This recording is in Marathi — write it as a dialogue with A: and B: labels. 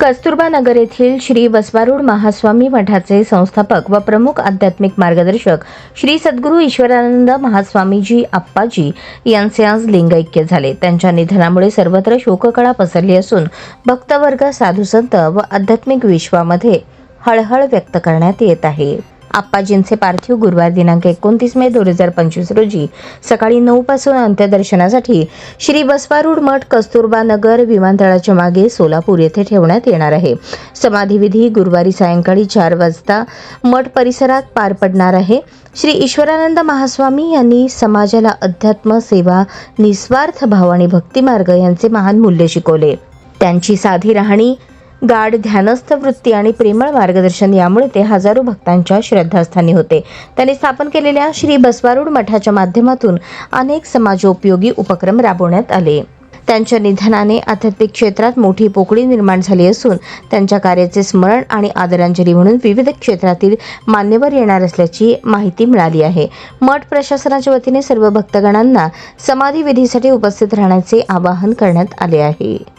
A: कस्तुरबा नगर येथील श्री वसवारूढ महास्वामी मठाचे संस्थापक व प्रमुख आध्यात्मिक मार्गदर्शक श्री सद्गुरू ईश्वरानंद महास्वामीजी आप्पाजी यांचे आज लिंगैक्य झाले. त्यांच्या निधनामुळे सर्वत्र शोककळा पसरली असून भक्तवर्ग साधुसंत व आध्यात्मिक विश्वामध्ये हळहळ व्यक्त करण्यात येत आहे. आप्पाजींचे पार्थिव गुरुवार दिनांक एकोणतीस मे दोन हजार पंचवीस रोजी सकाळी नऊ पासून अंत्यदर्शनासाठी श्री बसवारूढ मठ कस्तुरबा नगर विमानतळाच्या मागे सोलापूर येथे ठेवण्यात येणार आहे. समाधीविधी गुरुवारी सायंकाळी चार वाजता मठ परिसरात पार पडणार आहे. श्री ईश्वरानंद महास्वामी यांनी समाजाला अध्यात्म सेवा निस्वार्थ भाव आणि भक्तिमार्ग यांचे महान मूल्य शिकवले. त्यांची साधी राहणी गाढ ध्यानस्थ वृत्ती आणि प्रेमळ मार्गदर्शन यामुळे ते हजारो भक्तांच्या श्रद्धास्थानी होते. त्यांनी स्थापन केलेल्या श्री बसवारूढ मठाच्या माध्यमातून अनेक समाजोपयोगी उपक्रम राबवण्यात आले. त्यांच्या निधनाने आध्यात्मिक क्षेत्रात मोठी पोकळी निर्माण झाली असून त्यांच्या कार्याचे स्मरण आणि आदरांजली म्हणून विविध क्षेत्रातील मान्यवर येणार असल्याची माहिती मिळाली आहे. मठ प्रशासनाच्या वतीने सर्व भक्तगणांना समाधी विधीसाठी उपस्थित राहण्याचे आवाहन करण्यात आले आहे.